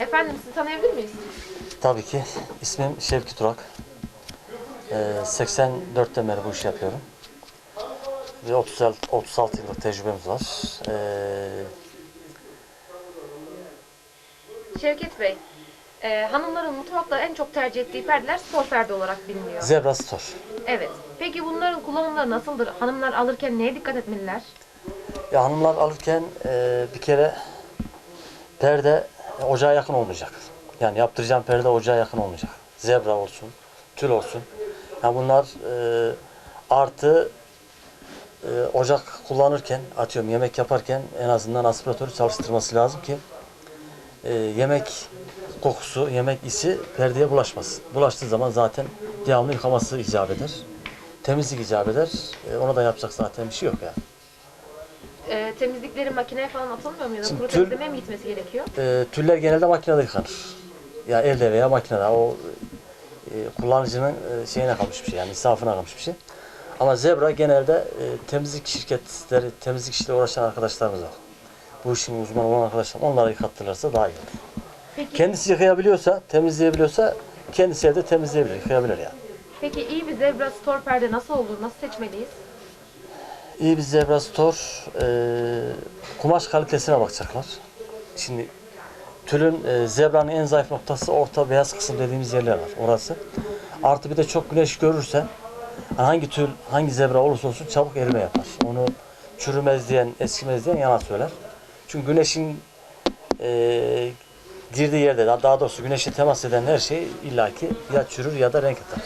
Efendim sizi tanıyabilir miyiz? Tabii ki. İsmim Şevki Turak. Ee, 84'ten beri bu işi yapıyorum. Ve 36, 36 yıllık tecrübemiz var. Ee, Şevket Bey, e, hanımların mutfakta en çok tercih ettiği perdeler spor perde olarak biliniyor. Zebra Store. Evet. Peki bunların kullanımları nasıldır? Hanımlar alırken neye dikkat etmeliler? Ya hanımlar alırken e, bir kere perde ocağa yakın olmayacak. Yani yaptıracağım perde ocağa yakın olmayacak. Zebra olsun, tül olsun. Yani bunlar e, artı e, ocak kullanırken, atıyorum yemek yaparken en azından aspiratörü çalıştırması lazım ki e, yemek kokusu, yemek isi perdeye bulaşmasın. Bulaştığı zaman zaten devamlı yıkaması icap eder. Temizlik icap eder. E, ona da yapacak zaten bir şey yok yani. E, temizlikleri makineye falan atılmıyor mu ya da Şimdi kuru tül- temizlemeye mi gitmesi gerekiyor? E, tüller genelde makinede yıkanır. Ya elde veya makinede. O e, kullanıcının e, şeyine kalmış bir şey yani insafına kalmış bir şey. Ama zebra genelde e, temizlik şirketleri, temizlik işiyle uğraşan arkadaşlarımız var. Bu işin uzmanı olan arkadaşlar onlara yıkattırırsa daha iyi olur. Peki, Kendisi yıkayabiliyorsa, temizleyebiliyorsa kendisi evde temizleyebilir, yıkayabilir yani. peki iyi bir zebra store perde nasıl olur? Nasıl seçmeliyiz? İyi bir zebra store e, kumaş kalitesine bakacaklar. Şimdi tülün e, zebranın en zayıf noktası orta beyaz kısım dediğimiz yerler var. Orası. Artı bir de çok güneş görürse hangi tül, hangi zebra olursa olsun çabuk erime yapar. Onu çürümez diyen, eskimez diyen yalan söyler. Çünkü güneşin e, girdiği yerde, daha doğrusu güneşe temas eden her şey illaki ya çürür ya da renk atar.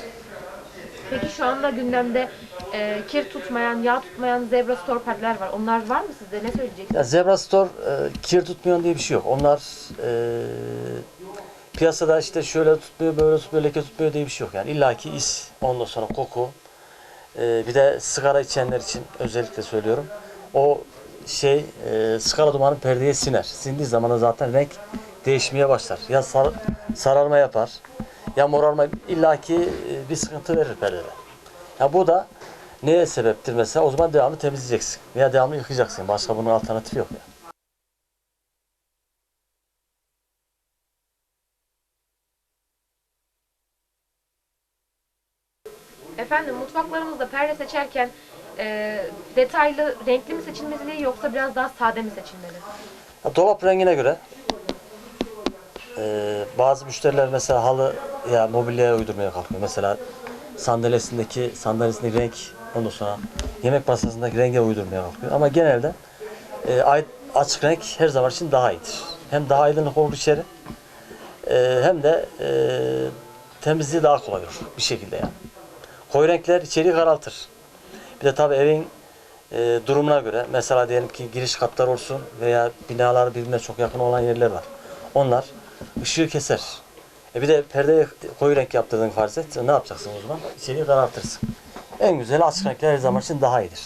Peki şu anda gündemde e, kir tutmayan, yağ tutmayan zebra store perdeler var. Onlar var mı sizde? Ne söyleyeceksiniz? Ya Zebra Store e, kir tutmuyor diye bir şey yok. Onlar e, piyasada işte şöyle tutmuyor, böyle tutmuyor, leke tutmuyor diye bir şey yok. Yani illaki is, ondan sonra koku. E, bir de sigara içenler için özellikle söylüyorum. O şey e, sigara dumanı perdeye siner. Sindiği zaman zaten renk değişmeye başlar. Ya sar, sararma yapar, ya morarma illaki e, bir sıkıntı verir perdede. Ya bu da neye sebeptir mesela? O zaman devamlı temizleyeceksin veya devamlı yıkayacaksın. Başka bunun alternatifi yok ya. Efendim mutfaklarımızda perde seçerken e, detaylı, renkli mi seçilmeli yoksa biraz daha sade mi seçilmeli? Ya dolap rengine göre e, bazı müşteriler mesela halı ya mobilyaya uydurmaya kalkıyor. Mesela sandalyesindeki sandalyesindeki renk ondan sonra yemek masasındaki renge uydurmaya kalkıyor. Ama genelde e, açık renk her zaman için daha iyidir. Hem daha aydınlık olur içeri e, hem de e, temizliği daha kolay olur bir şekilde yani. Koyu renkler içeriği karaltır. Bir de tabii evin e, durumuna göre mesela diyelim ki giriş katlar olsun veya binalar birbirine çok yakın olan yerler var. Onlar ışığı keser. E bir de perdeye koyu renk yaptırdığın farz et. Ne yapacaksın o zaman? İçeriği karartırsın. En güzeli açık renkler her zaman için daha iyidir.